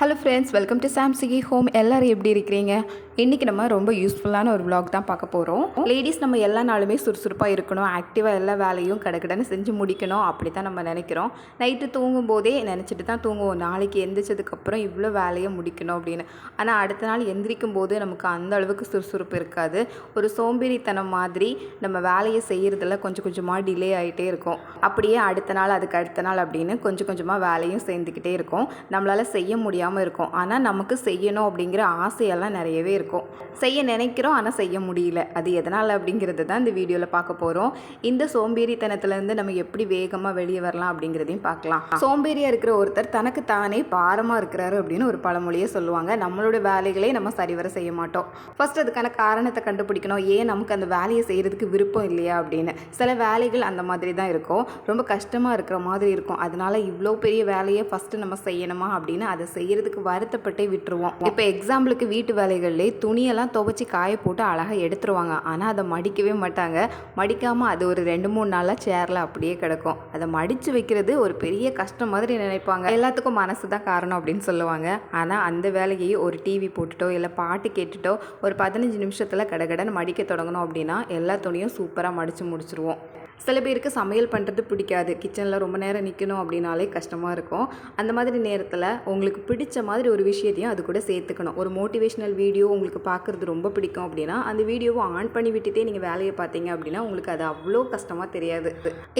Hello friends welcome to சாம்சிகி home எல்லோரும் எப்படி இருக்கிறீங்க? இன்றைக்கி நம்ம ரொம்ப யூஸ்ஃபுல்லான ஒரு விளாக் தான் பார்க்க போகிறோம் லேடிஸ் நம்ம எல்லா நாளுமே சுறுசுறுப்பாக இருக்கணும். ஆக்டிவாக எல்லா வேலையும் கடகடன்னு செஞ்சு முடிக்கணும். அப்படி தான் நம்ம நினைக்கிறோம். நைட்டு தூங்கும் போதே நினச்சிட்டு தான் தூங்குவோம். நாளைக்கு எந்திரிச்சதுக்கப்புறம் இவ்வளோ வேலையை முடிக்கணும் அப்படின்னு. ஆனால் அடுத்த நாள் எந்திரிக்கும் போது நமக்கு அந்த அளவுக்கு சுறுசுறுப்பு இருக்காது. ஒரு சோம்பேறித்தனம் மாதிரி நம்ம வேலையை செய்கிறதுல கொஞ்சம் கொஞ்சமாக டிலே ஆகிட்டே இருக்கும். அப்படியே அடுத்த நாள் அதுக்கு அடுத்த நாள் அப்படின்னு கொஞ்சம் கொஞ்சமாக வேலையும் சேர்ந்துக்கிட்டே இருக்கும். நம்மளால் செய்ய முடியாமல் இருக்கும். ஆனால் நமக்கு செய்யணும் அப்படிங்கிற ஆசையெல்லாம் நிறையவே இருக்கும். செய்ய நினைக்கிறோம் ஆனால் செய்ய முடியல. அது எதனால் அப்படிங்கிறது தான் இந்த வீடியோவில் பார்க்க போகிறோம் இந்த சோம்பேறித்தனத்துலேருந்து நம்ம எப்படி வேகமாக வெளியே வரலாம் அப்படிங்கிறதையும் பார்க்கலாம். சோம்பேறியாக இருக்கிற ஒருத்தர் தனக்கு தானே பாரமாக இருக்கிறாரு அப்படின்னு ஒரு பழமொழியை சொல்லுவாங்க. நம்மளோட வேலைகளே நம்ம சரிவர செய்ய மாட்டோம். ஃபஸ்ட் அதுக்கான காரணத்தை கண்டுபிடிக்கணும். ஏன் நமக்கு அந்த வேலையை செய்கிறதுக்கு விருப்பம் இல்லையா அப்படின்னு. சில வேலைகள் அந்த மாதிரி தான் இருக்கும். ரொம்ப கஷ்டமாக இருக்கிற மாதிரி இருக்கும். அதனால இவ்வளோ பெரிய வேலையை ஃபஸ்ட்டு நம்ம செய்யணுமா அப்படின்னு அதை செய்கிறதுக்கு வருத்தப்பட்டே விட்டுருவோம். இப்போ எக்ஸாம்பிளுக்கு வீட்டு வேலைகள்லே துணியெல்லாம் துவைச்சி காய போட்டு அழகாக எடுத்துருவாங்க. ஆனால் அதை மடிக்கவே மாட்டாங்க. மடிக்காமல் அது ஒரு ரெண்டு மூணு நாளாக சேரில் அப்படியே கிடக்கும். அதை மடித்து வைக்கிறது ஒரு பெரிய கஷ்டம் மாதிரி நினைப்பாங்க. எல்லாத்துக்கும் மனசு தான் காரணம் அப்படின்னு சொல்லுவாங்க. ஆனால் அந்த வேலையை ஒரு டிவி போட்டுட்டோ இல்லை பாட்டு கேட்டுட்டோ ஒரு பதினஞ்சு நிமிஷத்தில் கடகடன்னு மடிக்க தொடங்கணும் அப்படின்னா எல்லா துணியும் சூப்பராக மடித்து முடிச்சிருவோம். சில பேருக்கு சமையல் பண்ணுறது பிடிக்காது. கிச்சனில் ரொம்ப நேரம் நிற்கணும் அப்படின்னாலே கஷ்டமாக இருக்கும். அந்த மாதிரி நேரத்தில் உங்களுக்கு பிடிச்ச மாதிரி ஒரு விஷயத்தையும் அது கூட சேர்த்துக்கணும். ஒரு மோட்டிவேஷனல் வீடியோ உங்களுக்கு பார்க்குறது ரொம்ப பிடிக்கும் அப்படின்னா அந்த வீடியோவை ஆன் பண்ணி விட்டுட்டே நீங்கள் வேலையை பார்த்தீங்க அப்படின்னா உங்களுக்கு அது அவ்வளோ கஷ்டமாக தெரியாது.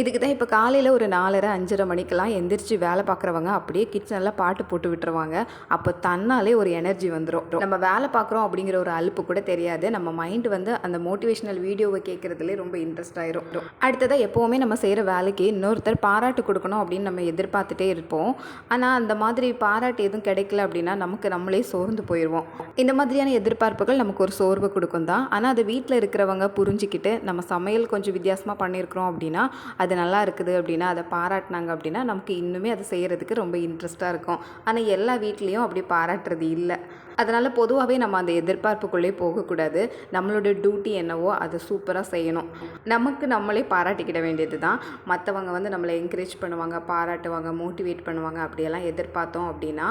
இதுக்கு தான் இப்போ காலையில் ஒரு நாலரை அஞ்சரை மணிக்கெல்லாம் எந்திரிச்சு வேலை பார்க்குறவங்க அப்படியே கிச்சனில் பாட்டு போட்டு விட்டுருவாங்க. அப்போ தன்னாலே ஒரு எனர்ஜி வந்துடும் நம்ம வேலை பார்க்குறோம் அப்படிங்கிற ஒரு அலுப்பு கூட தெரியாது. நம்ம மைண்ட் வந்து அந்த மோட்டிவேஷனல் வீடியோவை கேட்குறதுலே ரொம்ப இன்ட்ரெஸ்ட் ஆயிரும். அடுத்ததாக எப்போவுமே நம்ம செய்கிற வேலைக்கு இன்னொருத்தர் பாராட்டு கொடுக்கணும் அப்படின்னு நம்ம எதிர்பார்த்துட்டே இருப்போம். ஆனால் அந்த மாதிரி பாராட்டு எதுவும் கிடைக்கல அப்படின்னா நமக்கு நம்மளே சோர்ந்து போயிடுவோம் இந்த மாதிரியான எதிர்பார்ப்புகள் நமக்கு ஒரு சோர்வு கொடுக்கும் தான். ஆனால் அது வீட்டில் இருக்கிறவங்க புரிஞ்சுக்கிட்டு நம்ம சமையல் கொஞ்சம் வித்தியாசமாக பண்ணியிருக்கிறோம் அப்படின்னா அது நல்லா இருக்குது அப்படின்னா அதை பாராட்டினாங்க அப்படின்னா நமக்கு இன்னுமே அதை செய்கிறதுக்கு ரொம்ப இன்ட்ரெஸ்ட்டாக இருக்கும். ஆனால் எல்லா வீட்லேயும் அப்படி பாராட்டுறது இல்லை. அதனால் பொதுவாகவே நம்ம அந்த எதிர்பார்ப்புக்குள்ளே போகக்கூடாது. நம்மளோட டியூட்டி என்னவோ அதை சூப்பராக செய்யணும். நமக்கு நம்மளே பாராட்டிக்கிட வேண்டியது தான் மற்றவங்க வந்து நம்மளை என்கரேஜ் பண்ணுவாங்க பாராட்டுவாங்க மோட்டிவேட் பண்ணுவாங்க. அப்படியெல்லாம் எதிர்பார்த்தோம் அப்படின்னா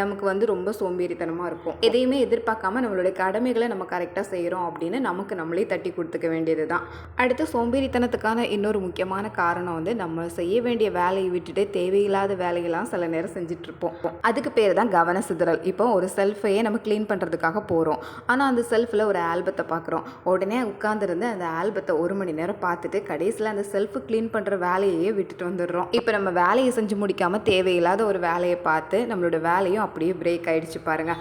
நமக்கு வந்து ரொம்ப சோம்பேறித்தனமாக இருக்கும். எதையுமே எதிர்பார்க்காம நம்மளுடைய கடமைகளை நம்ம கரெக்டாக செய்கிறோம் அப்படின்னு நமக்கு நம்மளே தட்டி கொடுத்துக்க வேண்டியது தான் அடுத்து சோம்பேறித்தனத்துக்கான இன்னொரு முக்கியமான காரணம் வந்து நம்ம செய்ய வேண்டிய வேலையை விட்டுட்டு தேவையில்லாத வேலையெல்லாம் சில நேரம் செஞ்சிட்ருப்போம் அதுக்கு பேர் தான் கவன சிதறல் இப்போ ஒரு செல்ஃபையே நம்ம க்ளீன் பண்ணுறதுக்காக போகிறோம் ஆனால் அந்த செல்ஃபில் ஒரு ஆல்பத்தை பார்க்குறோம். உடனே உட்காந்துருந்து அந்த ஆல்பத்தை ஒரு மணி நேரம் பார்த்துட்டு கடைசியில் அந்த செல்ஃபு க்ளீன் பண்ணுற வேலையையே விட்டுட்டு வந்துடுறோம். இப்போ நம்ம வேலையை செஞ்சு முடிக்காமல் தேவையில்லாத ஒரு வேலையை பார்த்து நம்மளோட வேலையும் அப்படியே பிரேக் ஆகிடுச்சு பாருங்க.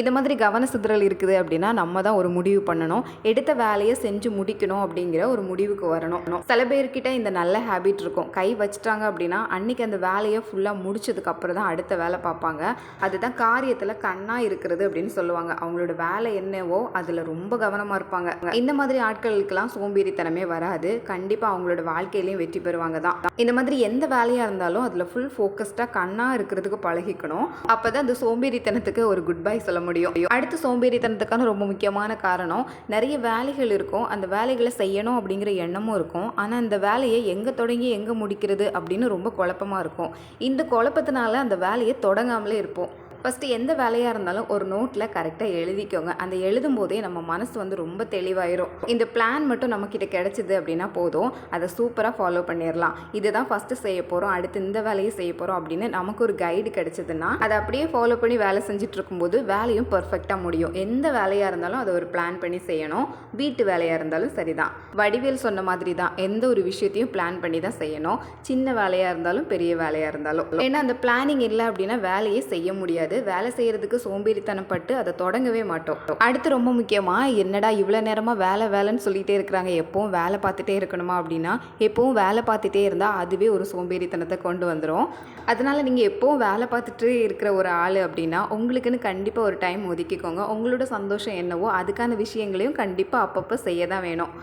இது மாதிரி கவன சிதறல் இருக்குது அப்படின்னா நம்ம தான் ஒரு முடிவு பண்ணணும். எடுத்த வேலையை செஞ்சு முடிக்கணும் அப்படிங்கிற ஒரு முடிவுக்கு வரணும். சில பேர்கிட்ட இந்த நல்ல ஹேபிட் இருக்கும். கை வச்சிட்டாங்க அப்படின்னா அன்னைக்கு அந்த வேலையை ஃபுல்லாக முடிச்சதுக்கு அப்புறம் தான் அடுத்த வேலை பார்ப்பாங்க. அதுதான் காரியத்தில் கண்ணாக இருக்கிறது அப்படின்னு சொல்லுவாங்க. அவங்களோட வேலை என்னவோ அதில் ரொம்ப கவனமாக இருப்பாங்க. இந்த மாதிரி ஆட்களுக்கெல்லாம் சோம்பேறித்தனமே வராது. கண்டிப்பாக அவங்களோட வாழ்க்கையிலையும் வெற்றி பெறுவாங்க தான். இந்த மாதிரி எந்த வேலையாக இருந்தாலும் அதில் ஃபுல் ஃபோக்கஸ்டாக கண்ணாக இருக்கிறதுக்கு பழகிக்கணும். அப்போ தான் அந்த சோம்பேறித்தனத்துக்கு ஒரு குட் பை சொல்ல முடியும். அடுத்து சோம்பேறித்தனத்துக்கான ரொம்ப முக்கியமான காரணம் நிறைய வேலைகள் இருக்கும். அந்த வேலைகளை செய்யணும் அப்படிங்கிற எண்ணமும் இருக்கும். ஆனால் அந்த வேலையை எங்கே தொடங்கி எங்கே முடிக்கிறது அப்படின்னு ரொம்ப குழப்பமாக இருக்கும். இந்த குழப்பத்தினால அந்த வேலையை தொடங்காமலே இருப்போம். ஃபஸ்ட்டு எந்த வேலையாக இருந்தாலும் ஒரு நோட்டில் கரெக்டாக எழுதிக்கோங்க. அந்த எழுதும் போதே நம்ம மனசு வந்து ரொம்ப தெளிவாயிரும். இந்த பிளான் மட்டும் நம்மக்கிட்ட கிடச்சிது அப்படின்னா போதும். அதை சூப்பராக ஃபாலோ பண்ணிடலாம் இதுதான் ஃபஸ்ட்டு செய்ய போகிறோம் அடுத்து இந்த வேலையை செய்ய போகிறோம் அப்படின்னு நமக்கு ஒரு கைடு கிடச்சிதுன்னா அதை அப்படியே ஃபாலோ பண்ணி வேலை செஞ்சுட்டு இருக்கும்போது வேலையும் பர்ஃபெக்டாக முடியும். எந்த வேலையாக இருந்தாலும் அதை ஒரு பிளான் பண்ணி செய்யணும். வீட்டு வேலையாக இருந்தாலும் சரிதான். வடிவேல் சொன்ன மாதிரி தான் எந்த ஒரு விஷயத்தையும் பிளான் பண்ணி தான் செய்யணும். சின்ன வேலையாக இருந்தாலும் பெரிய வேலையாக இருந்தாலும். ஏன்னா அந்த பிளானிங் இல்லை அப்படின்னா வேலையே செய்ய முடியாது. வேலை செய்யறதுக்கு சோம்பேறித்தனப்பட்டு அதை தொடங்கவே மாட்டோம். அடுத்து ரொம்ப முக்கியமாக என்னடா இவ்வளோ நேரமாக வேலை வேலைன்னு சொல்லிட்டே இருக்கிறாங்க. எப்பவும் வேலை பார்த்துட்டே இருக்கணுமா அப்படின்னா எப்பவும் வேலை பார்த்துட்டே இருந்தால் அதுவே ஒரு சோம்பேறித்தனத்தை கொண்டு வந்துடும் அதனால நீங்கள் எப்பவும் வேலை பார்த்துட்டு இருக்கிற ஒரு ஆள் அப்படின்னா உங்களுக்குன்னு கண்டிப்பாக ஒரு டைம் ஒதுக்கிக்கோங்க. உங்களோட சந்தோஷம் என்னவோ அதுக்கான விஷயங்களையும் கண்டிப்பாக அப்பப்போ செய்ய தான் வேணும்.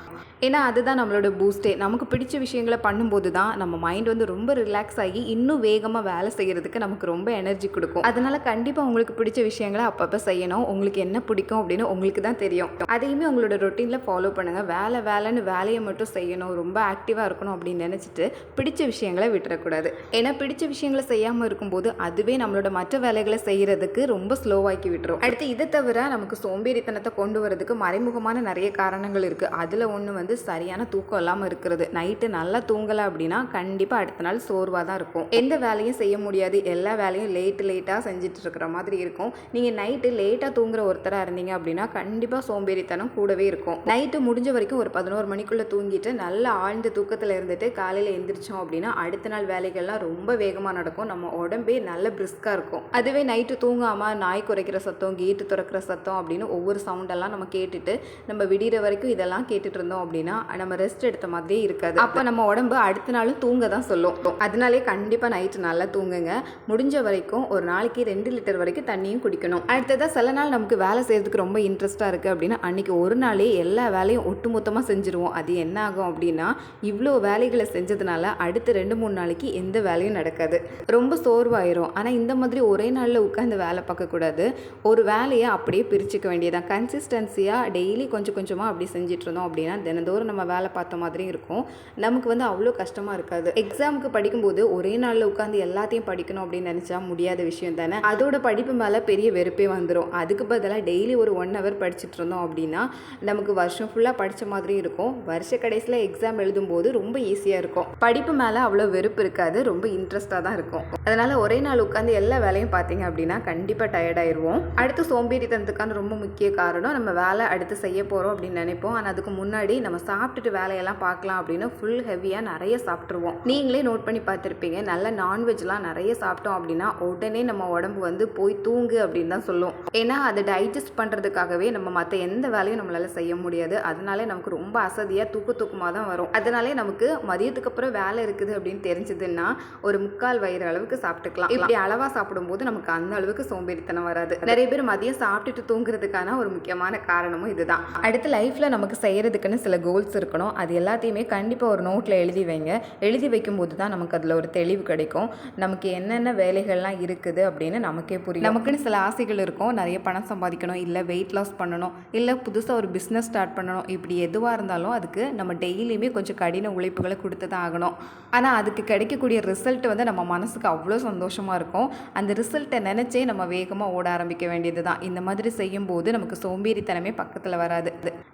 ஏன்னா அதுதான் நம்மளோட பூஸ்டே நமக்கு பிடிச்ச விஷயங்களை பண்ணும்போது தான் நம்ம மைண்ட் வந்து ரொம்ப ரிலாக்ஸ் ஆகி இன்னும் வேகமாக வேலை செய்கிறதுக்கு நமக்கு ரொம்ப எனர்ஜி கொடுக்கும். அதனால கண்டிப்பாக கண்டிப்பாக உங்களுக்கு பிடிச்ச விஷயங்களை அப்பப்போ செய்யணும். உங்களுக்கு என்ன பிடிக்கும் அப்படின்னு உங்களுக்கு தான் தெரியும். அதையுமே உங்களோட ரொட்டீனில் ஃபாலோ பண்ணுங்கள் வேலை வேலைன்னு வேலையை மட்டும் செய்யணும். ரொம்ப ஆக்டிவாக இருக்கணும் அப்படின்னு நினச்சிட்டு பிடிச்ச விஷயங்களை விட்டுறக்கூடாது. ஏன்னா பிடிச்ச விஷயங்களை செய்யாமல் இருக்கும்போது அதுவே நம்மளோட மற்ற வேலைகளை செய்கிறதுக்கு ரொம்ப ஸ்லோவாக்கி விட்டுரும். அடுத்து இதை தவிர நமக்கு சோம்பேறித்தனத்தை கொண்டு வரதுக்கு மறைமுகமான நிறைய காரணங்கள் இருக்குது அதில் ஒன்று வந்து சரியான தூக்கம் இல்லாமல் இருக்கிறது. நைட்டு நல்லா தூங்கலை அப்படின்னா கண்டிப்பாக அடுத்த நாள் சோர்வாக தான் இருக்கும். எந்த வேலையும் செய்ய முடியாது. எல்லா வேலையும் லேட்டு லேட்டாக செஞ்சுட்டு இருக்கிற மாதிரி இருக்கும். நீங்கள் நைட்டு லேட்டாக தூங்குற ஒருத்தராக இருந்தீங்க அப்படின்னா கண்டிப்பாக சோம்பேறித்தனம் கூடவே இருக்கும். நைட்டு முடிஞ்ச வரைக்கும் ஒரு பதினோரு மணிக்குள்ளே தூங்கிட்டு நல்லா ஆழ்ந்த தூக்கத்தில் இருந்துட்டு காலையில் எந்திரிச்சோம் அப்படின்னா அடுத்த நாள் வேலைகள்லாம் ரொம்ப வேகமாக நடக்கும். நம்ம உடம்பே நல்ல பிரிஸ்காக இருக்கும். அதுவே நைட்டு தூங்காமல் நாய் குறைக்கிற சத்தம் கேட்டு திறக்கிற சத்தம் அப்படின்னு ஒவ்வொரு சவுண்டெல்லாம் நம்ம கேட்டுட்டு நம்ம விடிகிற வரைக்கும் இதெல்லாம் கேட்டுட்டு இருந்தோம் அப்படின்னா நம்ம ரெஸ்ட் எடுத்த மாதிரியே இருக்காது. அப்போ நம்ம உடம்பு அடுத்த நாளும் தூங்க தான் சொல்லும். அதனாலே கண்டிப்பாக நைட்டு நல்லா தூங்குங்க. முடிஞ்ச வரைக்கும் ஒரு நாளைக்கு ரெண்டு லிட்டர் வரைக்கும் தண்ணியும் குடிக்கணும். அடுத்ததாக சில நாள் நமக்கு வேலை செய்கிறதுக்கு ரொம்ப இன்ட்ரெஸ்ட்டாக இருக்குது அப்படின்னா அன்றைக்கி ஒரு நாளே எல்லா வேலையும் ஒட்டுமொத்தமாக செஞ்சுருவோம். அது என்ன ஆகும் அப்படின்னா இவ்வளோ வேலைகளை செஞ்சதுனால அடுத்த ரெண்டு மூணு நாளைக்கு எந்த வேலையும் நடக்காது. ரொம்ப சோர்வாயிரும். ஆனால் இந்த மாதிரி ஒரே நாளில் உட்காந்து வேலை பார்க்கக்கூடாது ஒரு வேலையை அப்படியே பிரிச்சுக்க வேண்டியதான் கன்சிஸ்டன்சியாக டெய்லி கொஞ்சம் கொஞ்சமாக அப்படி செஞ்சுட்டு இருந்தோம் அப்படின்னா தினந்தோறும் நம்ம வேலை பார்த்த மாதிரியும் இருக்கும். நமக்கு வந்து அவ்வளோ கஷ்டமாக இருக்காது. எக்ஸாமுக்கு படிக்கும்போது ஒரே நாளில் உட்காந்து எல்லாத்தையும் படிக்கணும் அப்படின்னு நினச்சா முடியாத விஷயம் தானே? அதோட படிப்பு மேலே பெரிய வெறுப்பே வந்துடும் அதுக்கு பதிலாக டெய்லி ஒரு ஒன் ஹவர் படிச்சுட்டு இருந்தோம் அப்படின்னா நமக்கு வருஷம் ஃபுல்லாக படித்த மாதிரி இருக்கும். வருஷ கடைசியில் எக்ஸாம் எழுதும்போது ரொம்ப ஈஸியாக இருக்கும். படிப்பு மேலே அவ்வளோ வெறுப்பு இருக்காது. ரொம்ப இன்ட்ரெஸ்ட்டாக தான் இருக்கும். அதனால் ஒரே நாள் உட்காந்து எல்லா வேலையும் பார்த்தீங்க அப்படின்னா கண்டிப்பாக டயர்டாயிருவோம் அடுத்து சோம்பேறித்தனத்துக்கான ரொம்ப முக்கிய காரணம் நம்ம வேலை அடுத்து செய்ய போகிறோம் அப்படின்னு நினைப்போம். ஆனால் அதுக்கு முன்னாடி நம்ம சாப்பிட்டுட்டு வேலையெல்லாம் பார்க்கலாம் அப்படின்னு ஃபுல் ஹெவியாக நிறைய சாப்பிட்ருவோம் நீங்களே நோட் பண்ணி பார்த்துருப்பீங்க நல்ல நான்வெஜ்லாம் நிறைய சாப்பிட்டோம் அப்படின்னா உடனே நம்ம உடம்பு வந்து போய் தூங்கு அப்படின்னு தான் சொல்லும். ஏன்னா அதை டைஜஸ்ட் பண்ணுறதுக்காகவே நம்ம மற்ற எந்த வேலையும் நம்மளால் செய்ய முடியாது. அதனாலே நமக்கு ரொம்ப அசதியாக தூக்க தூக்கமாக தான் வரும். அதனாலே நமக்கு மதியத்துக்கு அப்புறம் வேலை இருக்குது அப்படின்னு தெரிஞ்சதுன்னா ஒரு முக்கால் வயிறு அளவுக்கு சாப்பிட்டுக்கலாம். இப்படி அளவாக சாப்பிடும்போது நமக்கு அந்த அளவுக்கு சோம்பேறித்தனம் வராது. நிறைய பேர் மதியம் சாப்பிட்டுட்டு தூங்குறதுக்கான ஒரு முக்கியமான காரணமும் இதுதான். அடுத்து லைஃப்பில் நமக்கு செய்கிறதுக்குன்னு சில கோல்ஸ் இருக்கணும். அது எல்லாத்தையுமே கண்டிப்பாக ஒரு நோட்டில் எழுதி வைங்க. எழுதி வைக்கும்போது தான் நமக்கு அதில் ஒரு தெளிவு கிடைக்கும். நமக்கு என்னென்ன வேலைகள்லாம் இருக்குது அப்படின்னு நமக்கே புரியும். நமக்குன்னு சில ஆசைகள் இருக்கும். நிறைய பணம் சம்பாதிக்கணும். இல்லை வெயிட் லாஸ் பண்ணணும். இல்லை புதுசாக ஒரு பிஸ்னஸ் ஸ்டார்ட் பண்ணணும். இப்படி எதுவாக இருந்தாலும் அதுக்கு நம்ம டெய்லியுமே கொஞ்சம் கடின உழைப்புகளை கொடுத்து தான் ஆகணும். ஆனால் அதுக்கு கிடைக்கக்கூடிய ரிசல்ட் வந்து நம்ம மனசுக்கு அவ்வளோ சந்தோஷமாக இருக்கும். அந்த ரிசல்ட்டை நினச்சே நம்ம வேகமாக ஓட ஆரம்பிக்க வேண்டியது தான் இந்த மாதிரி செய்யும்போது நமக்கு சோம்பேறித்தனமே பக்கத்தில் வராது.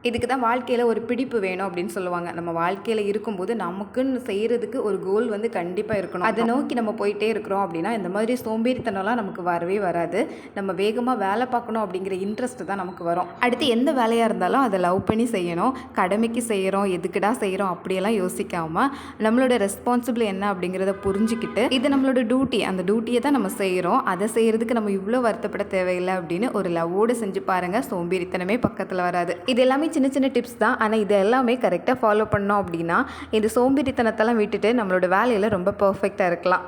இதுக்கு தான் வாழ்க்கையில் ஒரு பிடிப்பு வேணும் அப்படின்னு சொல்லுவாங்க. நம்ம வாழ்க்கையில் இருக்கும்போது நமக்குன்னு செய்கிறதுக்கு ஒரு கோல் வந்து கண்டிப்பாக இருக்கணும். அதை நோக்கி நம்ம போயிட்டே இருக்கிறோம் அப்படின்னா இந்த மாதிரி சோம்பேறித்தனம்லாம் நமக்கு பார்வை வராது. நம்ம வேகமாக வேலை பார்க்கணும் அப்படிங்கிற இன்ட்ரெஸ்ட் தான் நமக்கு வரும். அடுத்து எந்த வேலையாக இருந்தாலும் அதை லவ் பண்ணி செய்யணும். கடமைக்கு செய்கிறோம் எதுக்குடா செய்கிறோம் அப்படியெல்லாம் யோசிக்காமல் நம்மளோட ரெஸ்பான்சிபிள் என்ன அப்படிங்கிறத புரிஞ்சுக்கிட்டு இது நம்மளோட டியூட்டி அந்த டியூட்டியை தான் நம்ம செய்கிறோம் அதை செய்கிறதுக்கு நம்ம இவ்வளோ வருத்தப்பட தேவையில்லை அப்படின்னு ஒரு லவ்வோடு செஞ்சு பாருங்கள் சோம்பேறித்தனமே பக்கத்தில் வராது. இது எல்லாமே சின்ன சின்ன டிப்ஸ் தான். ஆனால் இது எல்லாமே கரெக்டாக ஃபாலோ பண்ணோம் அப்படின்னா இந்த சோம்பேறித்தனத்தெல்லாம் விட்டுட்டு நம்மளோட வேலையில் ரொம்ப பர்ஃபெக்டாக இருக்கலாம்.